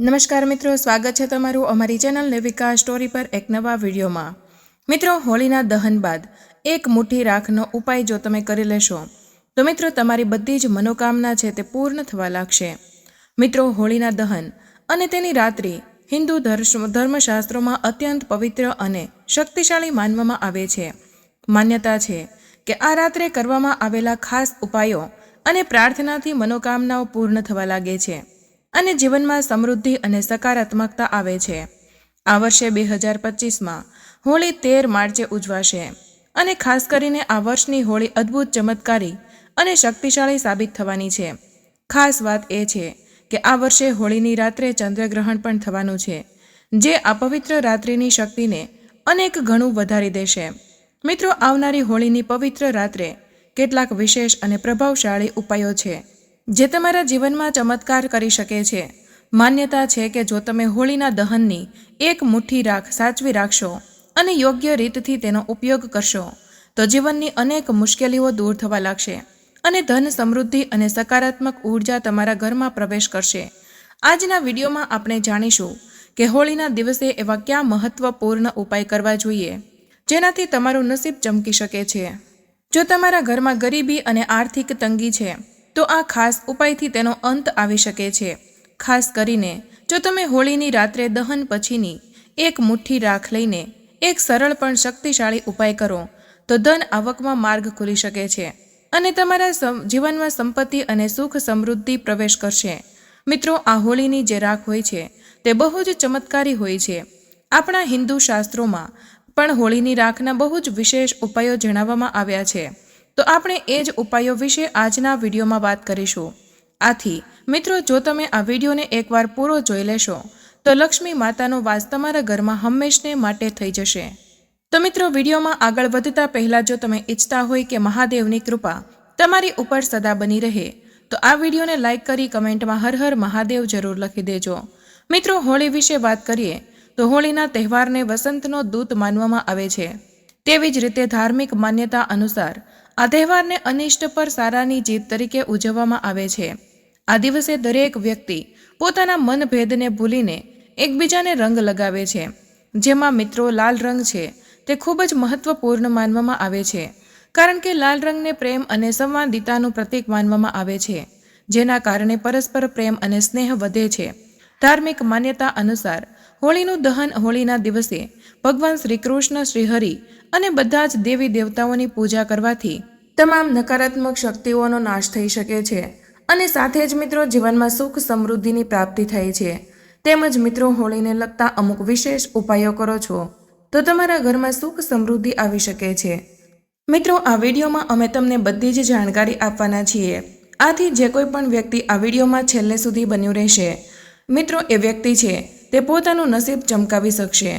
નમસ્કાર મિત્રો, સ્વાગત છે તમારું અમારી ચેનલ લેવિકા સ્ટોરી પર એક નવા વિડીયોમાં. મિત્રો, હોળીના દહન બાદ એક મુઠ્ઠી રાખનો ઉપાય જો તમે કરી લેશો, તો મિત્રો તમારી બધી જ મનોકામના છે તે પૂર્ણ થવા લાગશે. મિત્રો, હોળીના દહન અને તેની રાત્રિ હિન્દુ ધર્મ ધર્મશાસ્ત્રોમાં અત્યંત પવિત્ર અને શક્તિશાળી માનવામાં આવે છે. માન્યતા છે કે આ રાત્રે કરવામાં આવેલા ખાસ ઉપાયો અને પ્રાર્થનાથી મનોકામનાઓ પૂર્ણ થવા લાગે છે. અને જીવનમાં સમૃદ્ધિ અને સકારાત્મકતા આવે છે. આ વર્ષે બે હજાર પચીસમાં હોળી તેર માર્ચે ઉજવાશે અને ખાસ કરીને આ વર્ષની હોળી અદ્ભુત ચમત્કારી અને શક્તિશાળી સાબિત થવાની છે. ખાસ વાત એ છે કે આ વર્ષે હોળીની રાત્રે ચંદ્રગ્રહણ પણ થવાનું છે, જે આ પવિત્ર રાત્રિની શક્તિને અનેક ગણું વધારી દેશે. મિત્રો, આવનારી હોળીની પવિત્ર રાત્રે કેટલાક વિશેષ અને પ્રભાવશાળી ઉપાયો છે. જે તમારા જીવનમાં ચમત્કાર કરી શકે છે. માન્યતા છે કે જો તમે હોળીના દહનની એક મુઠ્ઠી રાખ સાચવી રાખશો અને યોગ્ય રીતથી તેનો ઉપયોગ કરશો, તો જીવનની અનેક મુશ્કેલીઓ દૂર થવા લાગશે અને ધન સમૃદ્ધિ અને સકારાત્મક ઊર્જા તમારા ઘરમાં પ્રવેશ કરશે. આજના વિડીયોમાં આપણે જાણીશું કે હોળીના દિવસે એવા કયા મહત્વપૂર્ણ ઉપાય કરવા જોઈએ, જેનાથી તમારું નસીબ ચમકી શકે છે. જો તમારા ઘરમાં ગરીબી અને આર્થિક તંગી છે તો આ ખાસ ઉપાયથી તેનો અંત આવી શકે છે. ખાસ કરીને જો તમે હોળીની રાત્રે દહન પછીની એક મુઠ્ઠી રાખ લઈને એક સરળ પણ શક્તિશાળી ઉપાય કરો, તો ધન આવકમાં માર્ગ ખુલી શકે છે અને તમારા જીવનમાં સંપત્તિ અને સુખ સમૃદ્ધિ પ્રવેશ કરશે. મિત્રો, આ હોળીની જે રાખ હોય છે, તે બહુ જ ચમત્કારી હોય છે. આપણા હિન્દુ શાસ્ત્રોમાં પણ હોળીની રાખના બહુ જ વિશેષ ઉપાયો જણાવવામાં આવ્યા છે. તો આપણે એ જ ઉપાયો વિશે આજના વિડીયોમાં વાત કરીશું. આથી, મિત્રો, જો તમે આ વિડીયોને એકવાર પૂરો જોઈ લેશો, તો લક્ષ્મી માતાનો વાસ તમારા ઘરમાં હંમેશને માટે થઈ જશે. તો મિત્રો, વિડીયોમાં આગળ વધતા પહેલાં જો તમે ઈચ્છતા હોય કે મહાદેવની કૃપા તમારી ઉપર સદા બની રહે, તો આ વિડીયોને લાઈક કરી કમેન્ટમાં હર હર મહાદેવ જરૂર લખી દેજો. મિત્રો, હોળી વિશે વાત કરીએ, તો હોળીના તહેવારને વસંતનો દૂત માનવામાં આવે છે. તેવી જ રીતે ધાર્મિક માન્યતા અનુસાર આ તહેવારને અનિષ્ટ પર સારાની જીત તરીકે ઉજવવામાં આવે છે. આ દિવસે દરેક વ્યક્તિ પોતાના મનભેદને ભૂલીને એકબીજાને રંગ લગાવે છે. જેમાં મિત્રો લાલ રંગ છે, તે ખૂબ જ મહત્વપૂર્ણ માનવામાં આવે છે. કારણ કે લાલ રંગને પ્રેમ અને સંવાદિતાનું પ્રતીક માનવામાં આવે છે, જેના કારણે પરસ્પર પ્રેમ અને સ્નેહ વધે છે. ધાર્મિક માન્યતા અનુસાર, હોળીનું દહન હોળીના દિવસે ભગવાન શ્રી કૃષ્ણ શ્રીહરિ અને બધા જ દેવી દેવતાઓની પૂજા કરવાથી તમામ નકારાત્મક શક્તિઓનો નાશ થઈ શકે છે અને સાથે જ મિત્રો જીવનમાં સુખ સમૃદ્ધિની પ્રાપ્તિ થાય છે. તેમજ મિત્રો હોળીને લગતા અમુક વિશેષ ઉપાયો કરો છો, તો તમારા ઘરમાં સુખ સમૃદ્ધિ આવી શકે છે. મિત્રો, આ વિડીયોમાં અમે તમને બધી જ જાણકારી આપવાના છીએ. આથી જે કોઈ પણ વ્યક્તિ આ વિડીયોમાં છેલ્લે સુધી બન્યું રહેશે, મિત્રો, એ વ્યક્તિ છે, તે પોતાનું નસીબ ચમકાવી શકશે.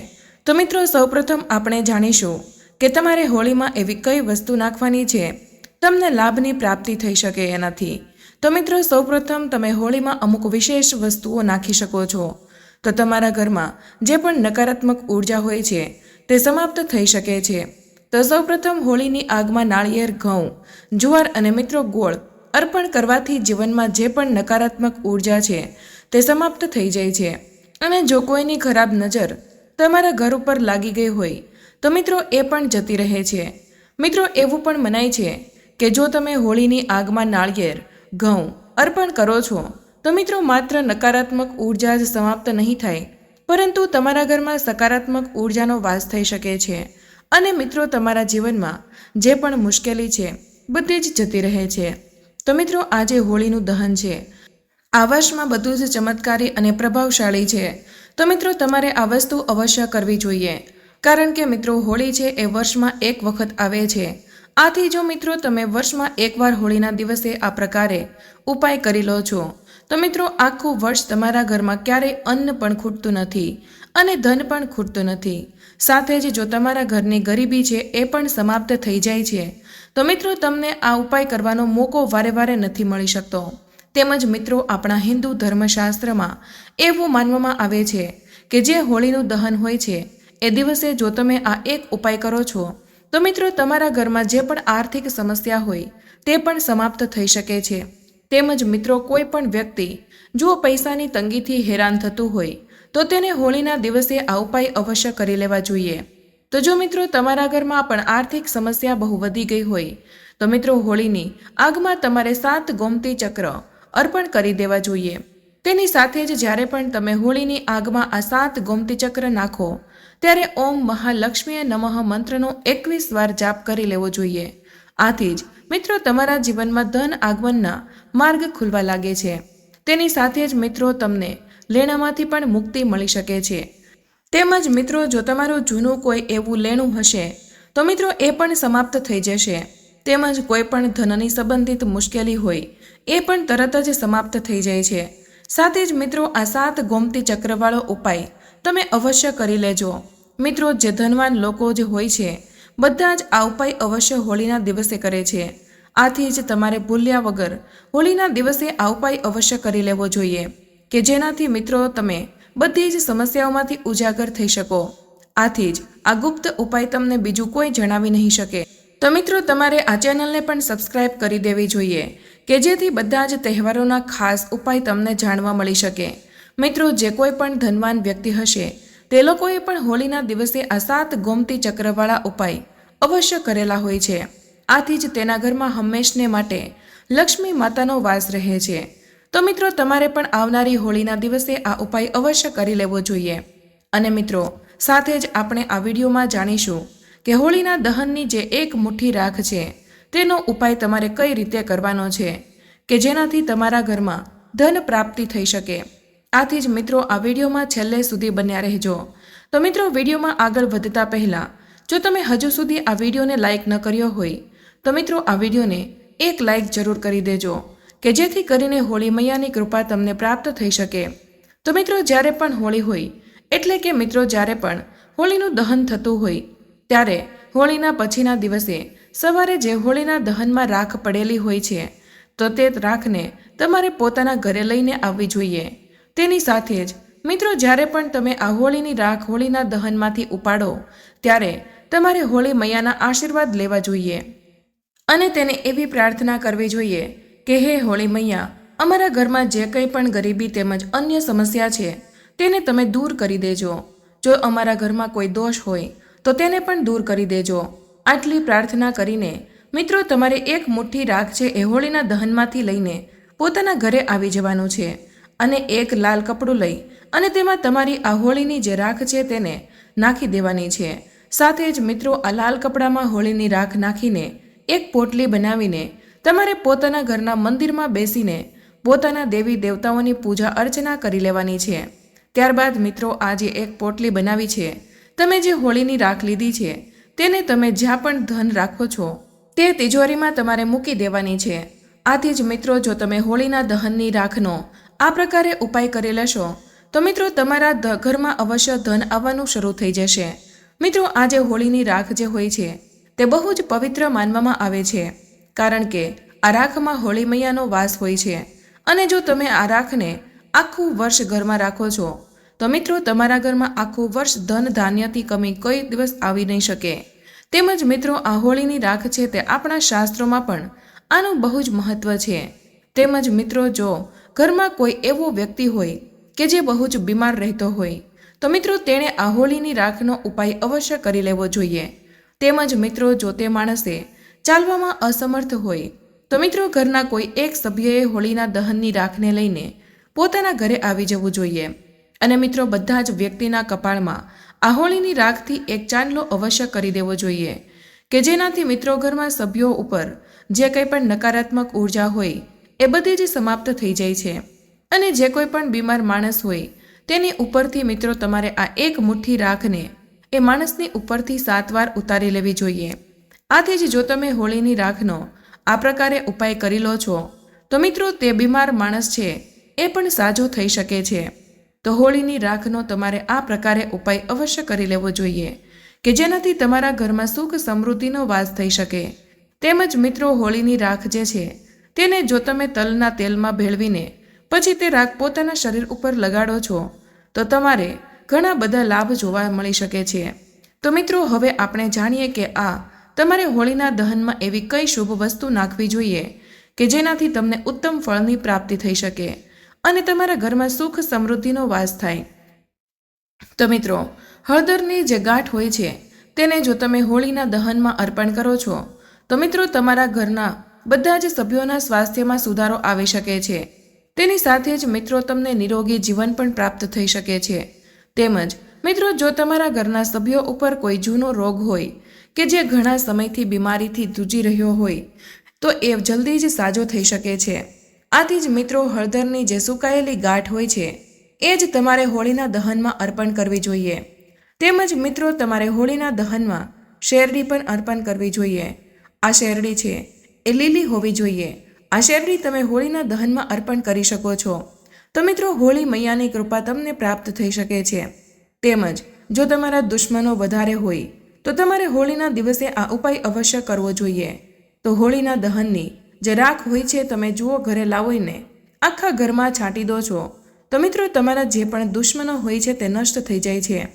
તો મિત્રો, સૌપ્રથમ આપણે જાણીશું કે તમારે હોળીમાં એવી કઈ વસ્તુ નાખવાની છે? તમને લાભની પ્રાપ્તિ થઈ શકે એનાથી. તો મિત્રો, સૌપ્રથમ તમે હોળીમાં અમુક વિશેષ વસ્તુઓ નાખી શકો છો. તો તમારા ઘરમાં જે પણ નકારાત્મક ઊર્જા હોય છે, તે સમાપ્ત થઈ શકે છે. તો સૌપ્રથમ હોળીની આગમાં નાળિયેર, ઘઉં, જુવાર અને મિત્રો ગોળ અર્પણ કરવાથી જીવનમાં જે પણ નકારાત્મક ઊર્જા છે, તે સમાપ્ત થઈ જાય છે. અને જો કોઈની ખરાબ નજર તમારા ઘર ઉપર લાગી ગઈ હોય તો મિત્રો એ પણ જતી રહે છે. મિત્રો એવું પણ મનાય છે કે જો તમે હોળીની આગમાં નાળિયેર, ઘઉં અર્પણ કરો છો, તો મિત્રો માત્ર નકારાત્મક ઊર્જા જ સમાપ્ત નહીં થાય, પરંતુ તમારા ઘરમાં સકારાત્મક ઉર્જાનો વાસ થઈ શકે છે અને મિત્રો તમારા જીવનમાં જે પણ મુશ્કેલી છે, બધી જ જતી રહે છે. તો મિત્રો આજે હોળીનું દહન છે. આ બધું જ ચમત્કારી અને પ્રભાવશાળી છે. તો મિત્રો તમારે આ વસ્તુ અવશ્ય કરવી જોઈએ. કારણ કે મિત્રો હોળી છે એ વર્ષમાં એક વખત આવે છે. આથી જો મિત્રો તમે વર્ષમાં એકવાર હોળીના દિવસે આ પ્રકારે ઉપાય કરી લો છો, તો મિત્રો આખું વર્ષ તમારા ઘરમાં ક્યારેય અન્ન પણ ખૂટતું નથી અને ધન પણ ખૂટતું નથી. સાથે જ જો તમારા ઘરની ગરીબી છે એ પણ સમાપ્ત થઈ જાય છે, તો મિત્રો તમને આ ઉપાય કરવાનો મોકો વારે વારે નથી મળી શકતો. તેમજ મિત્રો આપણા હિન્દુ ધર્મશાસ્ત્રમાં એવું માનવામાં આવે છે કે જે હોળીનું દહન હોય છે એ દિવસે જો તમે આ એક ઉપાય કરો છો, તો મિત્રો તમારા ઘરમાં જે પણ આર્થિક સમસ્યા હોય, તે પણ સમાપ્ત થઈ શકે છે. તેમજ મિત્રો કોઈ પણ વ્યક્તિ, જો પૈસાની તંગીથી હેરાન થતું હોય, તો તેને હોળીના દિવસે આ ઉપાય અવશ્ય કરી લેવા જોઈએ. તો જો મિત્રો તમારા ઘરમાં પણ આર્થિક સમસ્યા બહુ વધી ગઈ હોય, તો મિત્રો હોળીની આગમાં તમારે સાત ગોમતી ચક્ર અર્પણ કરી દેવા જોઈએ. તેની સાથે જ જ્યારે પણ તમે હોળીની આગમાં આ સાત ગોમતી ચક્ર નાખો ત્યારે ઓમ મહાલક્ષ્મીએ નમઃ મંત્રનો એકવીસ વાર જાપ કરી લેવો જોઈએ. આથી જ, મિત્રો, તમારા જીવનમાં ધન આગમનના માર્ગ ખુલવા લાગે છે. તેની સાથે જ, મિત્રો, તમને લેણામાંથી પણ મુક્તિ મળી શકે છે. તેમજ, મિત્રો, જો તમારું જૂનું કોઈ એવું લેણું હશે, તો, મિત્રો, એ પણ સમાપ્ત થઈ જશે. તેમજ, કોઈ પણ ધનની સંબંધિત મુશ્કેલી હોય, એ પણ તરત જ સમાપ્ત થઈ જાય છે. સાથે જ, મિત્રો, આ સાત ગોમતી ચક્રવાળો ઉપાય તમે અવશ્ય કરી લેજો. મિત્રો, જે ધનવાન લોકો જે હોય છે, બધા જ આ ઉપાય અવશ્ય હોળીના દિવસે કરે છે. આથી જ તમારે ભૂલ્યા વગર હોળીના દિવસે આ ઉપાય અવશ્ય કરી લેવો જોઈએ, કે જેનાથી મિત્રો તમે બધી જ સમસ્યાઓમાંથી ઉજાગર થઈ શકો. આથી જ આ ગુપ્ત ઉપાય તમને બીજું કોઈ જણાવી નહીં શકે. તો મિત્રો, તમારે આ ચેનલને પણ સબસ્ક્રાઇબ કરી દેવી જોઈએ, કે જેથી બધા જ તહેવારોના ખાસ ઉપાય તમને જાણવા મળી શકે. મિત્રો, જે કોઈ પણ ધનવાન વ્યક્તિ હશે, તે લોકોએ પણ હોળીના દિવસે આ સાત ગોમતી ચક્રવાળા ઉપાય અવશ્ય કરેલા હોય છે. આથી જ તેના ઘરમાં હંમેશને માટે લક્ષ્મી માતાનો વાસ રહે છે. તો મિત્રો, તમારે પણ આવનારી હોળીના દિવસે આ ઉપાય અવશ્ય કરી લેવો જોઈએ. અને મિત્રો, સાથે જ આપણે આ વિડીયોમાં જાણીશું કે હોળીના દહનની જે એક મુઠ્ઠી રાખ છે, તેનો ઉપાય તમારે કઈ રીતે કરવાનો છે, કે જેનાથી તમારા ઘરમાં ધન પ્રાપ્તિ થઈ શકે. આથી જ મિત્રો, આ વિડીયોમાં છેલ્લે સુધી બન્યા રહેજો. તો મિત્રો, વિડીયોમાં આગળ વધતા પહેલાં, જો તમે હજુ સુધી આ વિડીયોને લાઇક ન કર્યો હોય, તો મિત્રો, આ વિડીયોને એક લાઇક જરૂર કરી દેજો, કે જેથી કરીને હોળી મૈયાની કૃપા તમને પ્રાપ્ત થઈ શકે. તો મિત્રો, જ્યારે પણ હોળી હોય, એટલે કે મિત્રો, જ્યારે પણ હોળીનું દહન થતું હોય, ત્યારે હોળીના પછીના દિવસે સવારે જે હોળીના દહનમાં રાખ પડેલી હોય છે, તો તે રાખને તમારે પોતાના ઘરે લઈને આવવી જોઈએ. તેની સાથે જ, મિત્રો, જ્યારે પણ તમે આ હોળીની રાખ હોળીના દહનમાંથી ઉપાડો, ત્યારે તમારે હોળી મૈયાના આશીર્વાદ લેવા જોઈએ. અને તેને એવી પ્રાર્થના કરવી જોઈએ કે, હે હોળી મૈયા, અમારા ઘરમાં જે કંઈ પણ ગરીબી તેમજ અન્ય સમસ્યા છે, તેને તમે દૂર કરી દેજો. જો અમારા ઘરમાં કોઈ દોષ હોય, તો તેને પણ દૂર કરી દેજો. આટલી પ્રાર્થના કરીને, મિત્રો, તમારે એક મુઠ્ઠી રાખ છે એ હોળીના દહનમાંથી લઈને પોતાના ઘરે આવી જવાનું છે. અને એક લાલ કપડું લઈ અને તેમાં તમારી આ હોળીની જે રાખ છે તેને નાખી દેવાની છે. સાથે જ મિત્રો, આ લાલ કપડામાં હોળીની રાખ નાખીને એક પોટલી બનાવીને તમારે પોતાના ઘરના મંદિરમાં બેસીને પોતાના દેવી દેવતાઓની પૂજા અર્ચના કરી લેવાની છે. ત્યારબાદ મિત્રો, આ જે એક પોટલી બનાવી છે, તમે જે હોળીની રાખ લીધી છે, તેને તમે જ્યાં પણ ધન રાખો છો, તે તિજોરીમાં તમારે મૂકી દેવાની છે. આથી જ મિત્રો, જો તમે હોળીના દહનની રાખનો આ પ્રકારે ઉપાય કરી લેશો તો મિત્રો, તમારા ઘરમાં અવશ્ય ધન આવવાનું શરૂ થઈ જશે. મિત્રો, આજે હોળીની રાખ જે હોય છે, તે બહુ જ પવિત્ર માનવામાં આવે છે. કારણ કે, આ રાખમાં હોળી મૈયાનો વાસ હોય છે. અને જો તમે આ રાખને આખું વર્ષ ઘરમાં રાખો છો, તો મિત્રો, તમારા ઘરમાં આખું વર્ષ ધન ધાન્યથી કમી કોઈ દિવસ આવી નહીં શકે. તેમજ મિત્રો, આ હોળીની રાખ છે તે આપણા શાસ્ત્રોમાં પણ આનું બહુ જ મહત્વ છે. તેમજ મિત્રો, જો ઘરમાં કોઈ એવો વ્યક્તિ હોય કે જે બહુ જ બીમાર રહેતો હોય, તો મિત્રો તેણે આ હોળીની રાખનો ઉપાય અવશ્ય કરી લેવો જોઈએ. તેમજ મિત્રો, જો તે માણસે ચાલવામાં અસમર્થ હોય, તો મિત્રો ઘરના કોઈ એક સભ્યએ હોળીના દહનની રાખને લઈને પોતાના ઘરે આવી જવું જોઈએ. અને મિત્રો, બધા જ વ્યક્તિના કપાળમાં આ હોળીની રાખથી એક ચાંદલો અવશ્ય કરી દેવો જોઈએ, કે જેનાથી મિત્રો ઘરમાં સભ્યો ઉપર જે કંઈ પણ નકારાત્મક ઊર્જા હોય એ બધી જ સમાપ્ત થઈ જાય છે. અને જે કોઈ પણ બીમાર માણસ હોય, તેની ઉપરથી મિત્રો તમારે આ એક મુઠ્ઠી રાખને, એ માણસની ઉપરથી સાત વાર ઉતારી લેવી જોઈએ. આથી જ જો તમે હોળીની રાખનો, આ પ્રકારે ઉપાય કરી લો છો, તો મિત્રો તે બીમાર માણસ છે, એ પણ સાજો થઈ શકે છે. તો હોળીની રાખનો તમારે આ પ્રકારે ઉપાય અવશ્ય કરી લેવો જોઈએ, કે જેનાથી તમારા ઘરમાં સુખ સમૃદ્ધિનો વાસ થઈ શકે. તેમજ મિત્રો હોળીની રાખ જે છે તેને જો તમે તલના તેલમાં ભેળવીને પછી તે રાગ પોતાના શરીર ઉપર લગાડો છો, તો તમારે ઘણા બધા લાભ જોવા મળી શકે છે. તો મિત્રો, હવે આપણે જાણીએ કે આ તમારે હોળીના દહનમાં એવી કઈ શુભ વસ્તુ નાખવી જોઈએ કે જેનાથી તમને ઉત્તમ ફળની પ્રાપ્તિ થઈ શકે અને તમારા ઘરમાં સુખ સમૃદ્ધિનો વાસ થાય. તો મિત્રો, હળદરની જે ગાંઠ હોય છે, તેને જો તમે હોળીના દહનમાં અર્પણ કરો છો, તો મિત્રો, તમારા ઘરના બધા જ સભ્યોના સ્વાસ્થ્યમાં સુધારો આવી શકે છે. તેની સાથે જ મિત્રો તમને નિરોગી જીવન પણ પ્રાપ્ત થઈ શકે છે. તેમજ, મિત્રો, જો તમારા ઘરના સભ્યો ઉપર કોઈ જૂનો રોગ હોય કે જે ઘણા સમયથી બીમારીથી જૂજી રહ્યો હોય, તો એ જલ્દી જ સાજો થઈ શકે છે. આથી જ મિત્રો, હળદરની જે સુકાયેલી ગાંઠ હોય છે, એ જ તમારે હોળીના દહનમાં અર્પણ કરવી જોઈએ. તેમજ, મિત્રો, તમારે હોળીના દહનમાં શેરડી પણ અર્પણ કરવી જોઈએ. આ શેરડી છે એ લીલી હોવી જોઈએ. આ શેરડી તમે હોળીના દહનમાં અર્પણ કરી શકો છો. તો મિત્રો, હોળી મૈયાની કૃપા તમને પ્રાપ્ત થઈ શકે છે. તેમજ, જો તમારા દુશ્મનો વધારે હોય, તો તમારે હોળીના દિવસે આ ઉપાય અવશ્ય કરવો જોઈએ. તો હોળીના દહનની જે રાખ હોય છે, તમે જુઓ ઘરે લાવીને આખા ઘરમાં છાંટી દો છો. તો મિત્રો, તમારા જે પણ દુશ્મનો હોય છે, તે નષ્ટ થઈ જાય છે.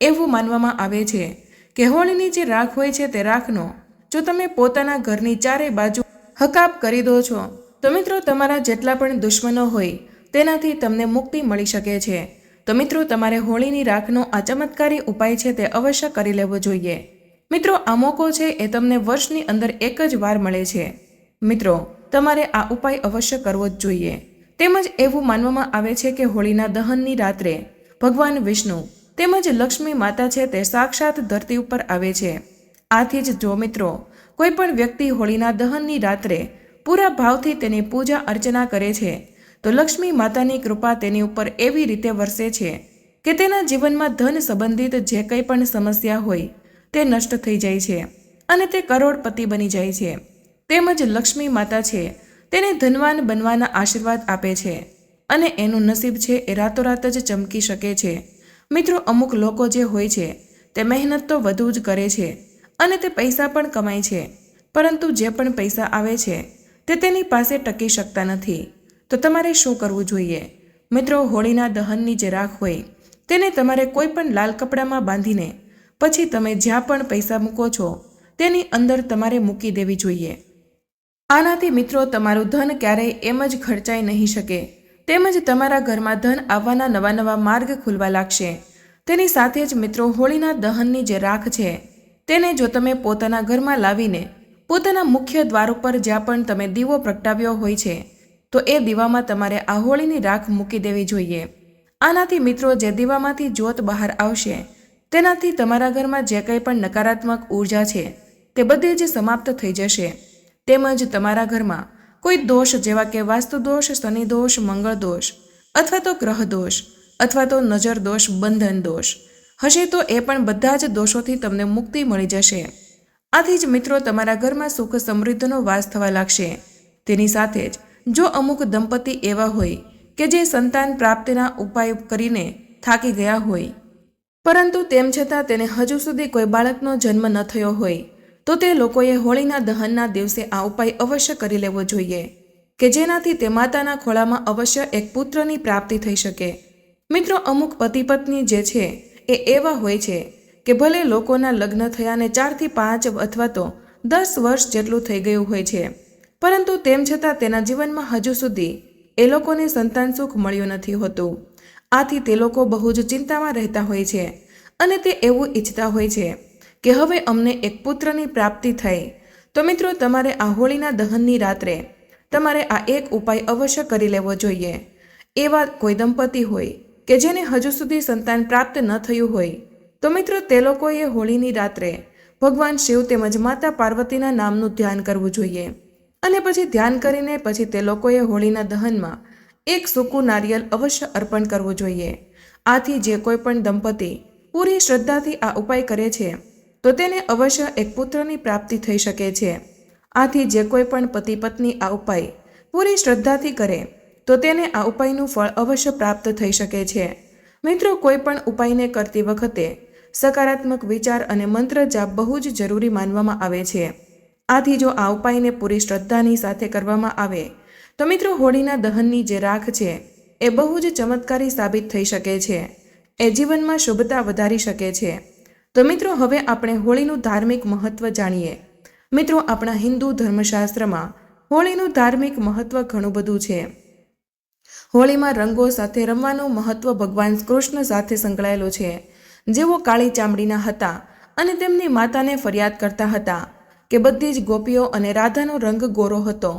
એવું માનવામાં આવે છે કે હોળીની જે રાખ હોય છે, તે રાખનો જો તમે પોતાના ઘરની ચારે બાજુ હકાબ કરી દો છો, તો મિત્રો તમારા જેટલા પણ દુશ્મનો હોય, તેનાથી તમને મુક્તિ મળી શકે છે. તો મિત્રો, તમારે હોળીની રાખનો આ ચમત્કારી ઉપાય છે તે અવશ્ય કરી લેવો જોઈએ. મિત્રો, આ મોકો છે એ તમને વર્ષની અંદર એક જ વાર મળે છે. મિત્રો, તમારે આ ઉપાય અવશ્ય કરવો જ જોઈએ. તેમજ એવું માનવામાં આવે છે કે હોળીના દહનની રાત્રે ભગવાન વિષ્ણુ તેમજ લક્ષ્મી માતા છે તે સાક્ષાત ધરતી ઉપર આવે છે. આથી જ જો મિત્રો કોઈ પણ વ્યક્તિ હોળીના દહનની રાત્રે પૂરા ભાવથી તેની પૂજા અર્ચના કરે છે, તો લક્ષ્મી માતાની કૃપા તેની ઉપર એવી રીતે વરસે છે કે તેના જીવનમાં ધન સંબંધિત જે કંઈ પણ સમસ્યા હોય, તે નષ્ટ થઈ જાય છે અને તે કરોડપતિ બની જાય છે. તેમજ લક્ષ્મી માતા છે, તેને ધનવાન બનવાના આશીર્વાદ આપે છે અને એનું નસીબ છે એ રાતોરાત જ ચમકી શકે છે. મિત્રો, અમુક લોકો જે હોય છે, તે મહેનત તો વધુ જ કરે છે અને તે પૈસા પણ કમાય છે. પરંતુ જે પણ પૈસા આવે છે, તે તેની પાસે ટકી શકતા નથી. તો તમારે શું કરવું જોઈએ? મિત્રો, હોળીના દહનની જે રાખ હોય, તેને તમારે કોઈ પણ લાલ કપડામાં બાંધીને, પછી તમે જ્યાં પણ પૈસા મૂકો છો, તેની અંદર તમારે મૂકી દેવી જોઈએ. આનાથી મિત્રો, તમારું ધન ક્યારેય એમ જ ખર્ચાઈ નહીં શકે. તેમજ તમારા ઘરમાં ધન આવવાના નવા નવા માર્ગ ખુલવા લાગશે. તેની સાથે જ મિત્રો, હોળીના દહનની જે રાખ છે તેને જો તમે પોતાના ઘરમાં લાવીને પોતાના મુખ્ય દ્વાર ઉપર જ્યાં પણ તમે દીવો પ્રગટાવ્યો હોય છે, તો એ દીવામાં તમારે આહોળીની રાખ મૂકી દેવી જોઈએ. આનાથી મિત્રો, જે દીવામાંથી જ્યોત બહાર આવશે, તેનાથી તમારા ઘરમાં જે કંઈ પણ નકારાત્મક ઊર્જા છે, તે બધી જ સમાપ્ત થઈ જશે. તેમજ તમારા ઘરમાં કોઈ દોષ જેવા કે વાસ્તુ દોષ, શનિ દોષ, મંગળ દોષ અથવા તો ગ્રહ દોષ અથવા તો નજર દોષ, બંધન દોષ હશે તો એ પણ બધા જ દોષોથી તમને મુક્તિ મળી જશે. આથી જ મિત્રો, તમારા ઘરમાં સુખ સમૃદ્ધિનો વાસ થવા લાગશે. તેની સાથે જ જો અમુક દંપતી એવા હોય કે જે સંતાન પ્રાપ્તિના ઉપાય કરીને થાકી ગયા હોય, પરંતુ તેમ છતાં તેને હજુ સુધી કોઈ બાળકનો જન્મ ન થયો હોય, તો તે લોકોએ હોળીના દહનના દિવસે આ ઉપાય અવશ્ય કરી લેવો જોઈએ, કે જેનાથી તે માતાના ખોળામાં અવશ્ય એક પુત્રની પ્રાપ્તિ થઈ શકે. મિત્રો, અમુક પતિ પત્ની જે છે એ એવા હોય છે કે ભલે લોકોના લગ્ન થયાને ચારથી પાંચ અથવા તો દસ વર્ષ જેટલું થઈ ગયું હોય છે, પરંતુ તેમ છતાં તેના જીવનમાં હજુ સુધી એ લોકોને સંતાન સુખ મળ્યું નથી હોતું. આથી તે લોકો બહુ જ ચિંતામાં રહેતા હોય છે અને તે એવું ઈચ્છતા હોય છે કે હવે અમને એક પુત્રની પ્રાપ્તિ થઈ. તો મિત્રો, તમારે આ હોળીના દહનની રાત્રે તમારે આ એક ઉપાય અવશ્ય કરી લેવો જોઈએ. એવા કોઈ દંપતી હોય કે જેને હજુ સુધી સંતાન પ્રાપ્ત ન થયું હોય. તો મિત્રો, તે લોકોએ હોળીની રાત્રે ભગવાન શિવ તેમજ માતા પાર્વતીના નામનું ધ્યાન કરવું જોઈએ. અને પછી ધ્યાન કરીને પછી તે લોકોએ હોળીના દહનમાં એક સૂકું નારિયેલ અવશ્ય અર્પણ કરવું જોઈએ. આથી જે કોઈ પણ દંપતી પૂરી શ્રદ્ધાથી આ ઉપાય કરે છે, તો તેને અવશ્ય એક પુત્રની પ્રાપ્તિ થઈ શકે છે. આથી જે કોઈ પણ પતિ પત્ની આ ઉપાય પૂરી શ્રદ્ધાથી કરે તો તેને આ ઉપાયનું ફળ અવશ્ય પ્રાપ્ત થઈ શકે છે. મિત્રો, કોઈ પણ ઉપાયને કરતી વખતે સકારાત્મક વિચાર અને મંત્ર જાપ બહુ જ જરૂરી માનવામાં આવે છે. આથી જો આ ઉપાયને પૂરી શ્રદ્ધાની સાથે કરવામાં આવે, તો મિત્રો, હોળીના દહનની જે રાખ છે, એ બહુ જ ચમત્કારી સાબિત થઈ શકે છે. એ જીવનમાં શુભતા વધારી શકે છે. તો મિત્રો, હવે આપણે હોળીનું ધાર્મિક મહત્વ જાણીએ. મિત્રો, આપણા હિન્દુ ધર્મશાસ્ત્રમાં હોળીનું ધાર્મિક મહત્વ ઘણું બધું છે. હોળીમાં રંગો સાથે રમવાનું મહત્વ ભગવાન કૃષ્ણ સાથે સંકળાયેલું છે. જેઓ કાળી ચામડીના હતા અને તેમની માતાને ફરિયાદ કરતા હતા કે બધી જ ગોપીઓ અને રાધાનો રંગ ગોરો હતો.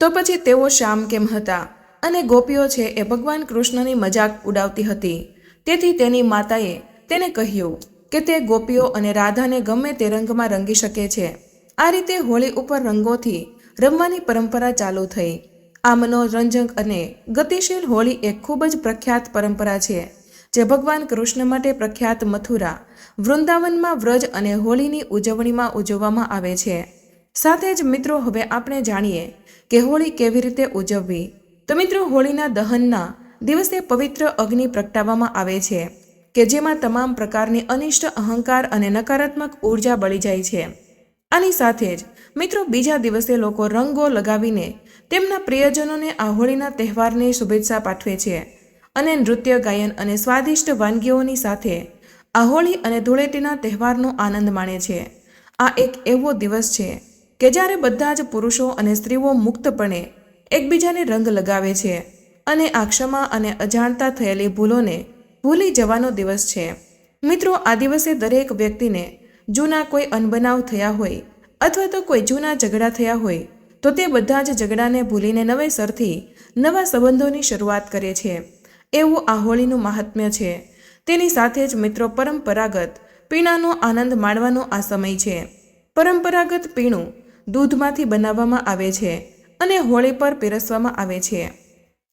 તો પછી તેઓ શ્યામ કેમ હતા અને ગોપીઓ છે એ ભગવાન કૃષ્ણની મજાક ઉડાવતી હતી. તેથી તેની માતાએ તેને કહ્યું કે તે ગોપીઓ અને રાધાને ગમે તે રંગમાં રંગી શકે છે. આ રીતે હોળી ઉપર રંગોથી રમવાની પરંપરા ચાલુ થઈ. આ મનોરંજક અને ગતિશીલ હોળી એક ખૂબ જ પ્રખ્યાત પરંપરા છે, જે ભગવાન કૃષ્ણ માટે પ્રખ્યાત મથુરા, વૃંદાવનમાં વ્રજ અને હોળીની ઉજવણીમાં ઉજવવામાં આવે છે. સાથે જ મિત્રો, હવે આપણે જાણીએ કે હોળી કેવી રીતે ઉજવવી. તો મિત્રો, હોળીના દહનના દિવસે પવિત્ર અગ્નિ પ્રગટાવવામાં આવે છે, કે જેમાં તમામ પ્રકારની અનિષ્ટ અહંકાર અને નકારાત્મક ઊર્જા બળી જાય છે. આની સાથે જ મિત્રો, બીજા દિવસે લોકો રંગો લગાવીને તેમના પ્રિયજનોને આ હોળીના તહેવારની શુભેચ્છા પાઠવે છે અને નૃત્ય, ગાયન અને સ્વાદિષ્ટ વાનગીઓની સાથે આ હોળી અને ધૂળેટીના તહેવારનો આનંદ માણે છે. આ એક એવો દિવસ છે કે જ્યારે બધા જ પુરુષો અને સ્ત્રીઓ મુક્તપણે એકબીજાને રંગ લગાવે છે અને આ ક્ષમા અને અજાણતા થયેલી ભૂલોને ભૂલી જવાનો દિવસ છે. મિત્રો, આ દિવસે દરેક વ્યક્તિને જૂના કોઈ અનબનાવ થયા હોય અથવા તો કોઈ જૂના ઝઘડા થયા હોય તો તે બધા જ ઝઘડાને ભૂલીને નવેસરથી નવા સંબંધોની શરૂઆત કરે છે. એવું આ હોળીનું મહાત્મ્ય છે. તેની સાથે જ મિત્રો પરંપરાગત પીણાનો આનંદ માણવાનો આ સમય છે. પરંપરાગત પીણું દૂધમાંથી બનાવવામાં આવે છે અને હોળી પર પીરસવામાં આવે છે.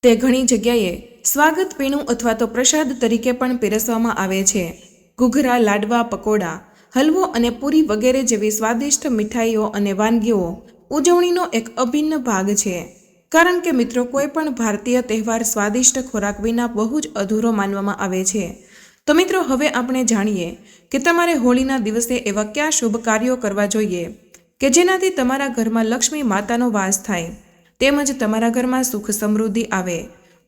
તે ઘણી જગ્યાએ સ્વાગત પીણું અથવા તો પ્રસાદ તરીકે પણ પીરસવામાં આવે છે. ઘૂઘરા, લાડવા, પકોડા, હલવો અને પૂરી વગેરે જેવી સ્વાદિષ્ટ મીઠાઈઓ અને વાનગીઓ ઉજવણીનો એક અભિન્ન ભાગ છે. કારણ કે મિત્રો, કોઈ પણ ભારતીય તહેવાર સ્વાદિષ્ટ ખોરાક વિના બહુ જ અધૂરો માનવામાં આવે છે. તો મિત્રો, હવે આપણે જાણીએ કે તમારે હોળીના દિવસે એવા કયા શુભ કાર્યો કરવા જોઈએ કે જેનાથી તમારા ઘરમાં લક્ષ્મી માતાનો વાસ થાય. તેમજ તમારા ઘરમાં સુખ સમૃદ્ધિ આવે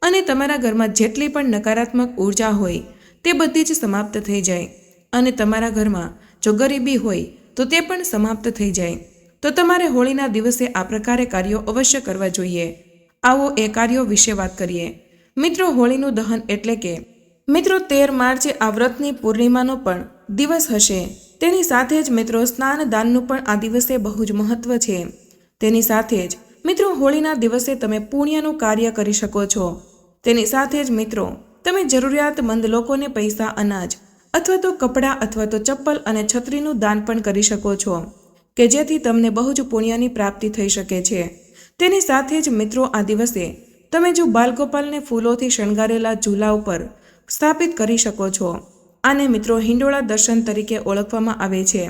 અને તમારા ઘરમાં જેટલી પણ નકારાત્મક ઊર્જા હોય તે બધી જ સમાપ્ત થઈ જાય. અને તમારા ઘરમાં જો ગરીબી હોય તો તે પણ સમાપ્ત થઈ જાય. તો તમારે હોળીના દિવસે આ પ્રકારે કાર્યો અવશ્ય કરવા જોઈએ. આવો એ કાર્યો વિશે વાત કરીએ. મિત્રો, હોળીનું દહન એટલે કે મિત્રો, તેર માર્ચે આ વ્રતની પૂર્ણિમાનો પણ દિવસ હશે. તેની સાથે જ મિત્રો સ્નાન દાનનું પણ આ દિવસે બહુ જ મહત્વ છે. તેની સાથે જ મિત્રો, હોળીના દિવસે તમે પુણ્યનું કાર્ય કરી શકો છો. તેની સાથે જ મિત્રો, તમે જરૂરિયાતમંદ લોકોને પૈસા, અનાજ અથવા તો કપડાં અથવા તો ચપ્પલ અને છત્રીનું દાન પણ કરી શકો છો. કે જેથી તમને બહુ જ પુણ્યની પ્રાપ્તિ થઈ શકે છે. તેની સાથે જ મિત્રો, આ દિવસે તમે જો બાલગોપાલને ફૂલોથી શણગારેલા ઝૂલા ઉપર સ્થાપિત કરી શકો છો. આને મિત્રો હિંડોળા દર્શન તરીકે ઓળખવામાં આવે છે.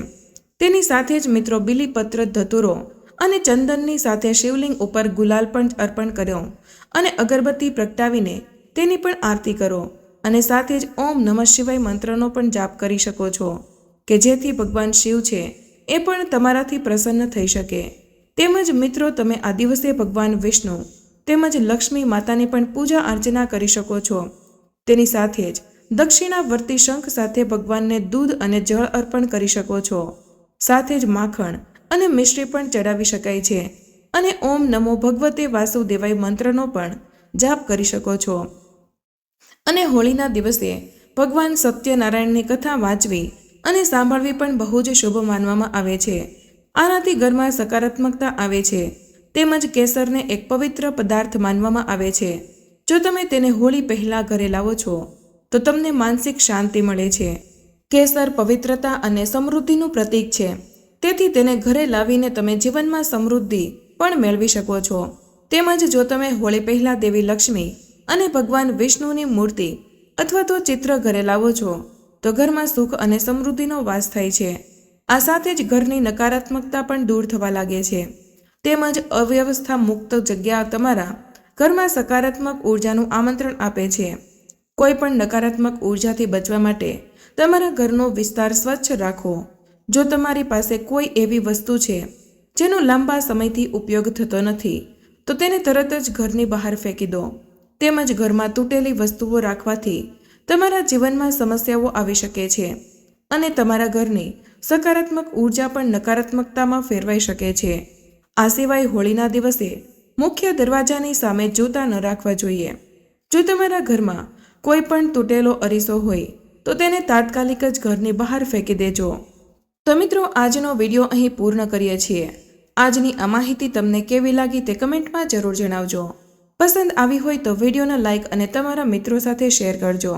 તેની સાથે જ મિત્રો બિલીપત્ર, ધતુરો અને ચંદનની સાથે શિવલિંગ ઉપર ગુલાલ પણ અર્પણ કર્યો અને અગરબત્તી પ્રગટાવીને તેની પણ આરતી કરો અને સાથે જ ઓમ નમઃ શિવાય મંત્રનો પણ જાપ કરી શકો છો. કે જેથી ભગવાન શિવ છે એ પણ તમારાથી પ્રસન્ન થઈ શકે. તેમજ મિત્રો, તમે આ દિવસે ભગવાન વિષ્ણુ તેમજ લક્ષ્મી માતાની પણ પૂજા અર્ચના કરી શકો છો. તેની સાથે જ દક્ષિણાવર્તી શંખ સાથે ભગવાનને દૂધ અને જળ અર્પણ કરી શકો છો. સાથે જ માખણ અને મિશ્રી પણ ચડાવી શકાય છે. અને ઓમ નમો ભગવતે વાસુદેવાય મંત્રનો પણ જાપ કરી શકો છો. અને હોળીના દિવસે ભગવાન સત્યનારાયણની કથા વાંચવી અને સાંભળવી પણ બહુ જ શુભ માનવામાં આવે છે. આનાથી ઘરમાં સકારાત્મકતા આવે છે. તેમજ કેસરને એક પવિત્ર પદાર્થ માનવામાં આવે છે. જો તમે તેને હોળી પહેલાં ઘરે લાવો છો, તો તમને માનસિક શાંતિ મળે છે. કેસર પવિત્રતા અને સમૃદ્ધિનું પ્રતીક છે. તેથી તેને ઘરે લાવીને તમે જીવનમાં સમૃદ્ધિ પણ મેળવી શકો છો. તેમજ જો તમે હોળી પહેલાં દેવી લક્ષ્મી અને ભગવાન વિષ્ણુની મૂર્તિ અથવા તો ચિત્ર ઘરે લાવો છો તો ઘરમાં સુખ અને સમૃદ્ધિનો વાસ થાય છે. આ સાથે જ ઘરની નકારાત્મકતા પણ દૂર થવા લાગે છે. તેમજ અવ્યવસ્થા મુક્ત જગ્યા તમારા ઘરમાં સકારાત્મક ઉર્જાનું આમંત્રણ આપે છે. કોઈ પણ નકારાત્મક ઉર્જાથી બચવા માટે તમારા ઘરનો વિસ્તાર સ્વચ્છ રાખો. જો તમારી પાસે કોઈ એવી વસ્તુ છે, જેનો લાંબા સમયથી ઉપયોગ થતો નથી, તો તેને તરત જ ઘરની બહાર ફેંકી દો. તેમજ ઘરમાં તૂટેલી વસ્તુઓ રાખવાથી તમારા જીવનમાં સમસ્યાઓ આવી શકે છે અને તમારા ઘરની સકારાત્મક ઊર્જા પણ નકારાત્મકતામાં ફેરવાઈ શકે છે. આ સિવાય હોળીના દિવસે મુખ્ય દરવાજાની સામે જૂતા ન રાખવા જોઈએ. જો તમારા ઘરમાં કોઈ પણ તૂટેલો અરીસો હોય, તો તેને તાત્કાલિક જ ઘરની બહાર ફેંકી દેજો. તો મિત્રો, આજનો વીડિયો અહીં પૂર્ણ કરીએ છીએ. આજની આ માહિતી તમને કેવી લાગી તે કમેન્ટમાં જરૂર જણાવજો. પસંદ આવી હોય તો વિડીયોને લાઇક અને તમારા મિત્રો સાથે શેર કરજો.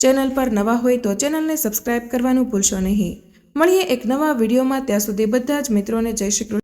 ચેનલ પર નવા હોય તો ચેનલને સબસ્ક્રાઇબ કરવાનું ભૂલશો નહીં. મળીએ એક નવા વિડીયોમાં, ત્યાં સુધી બધા જ મિત્રોને જય શ્રી કૃષ્ણ.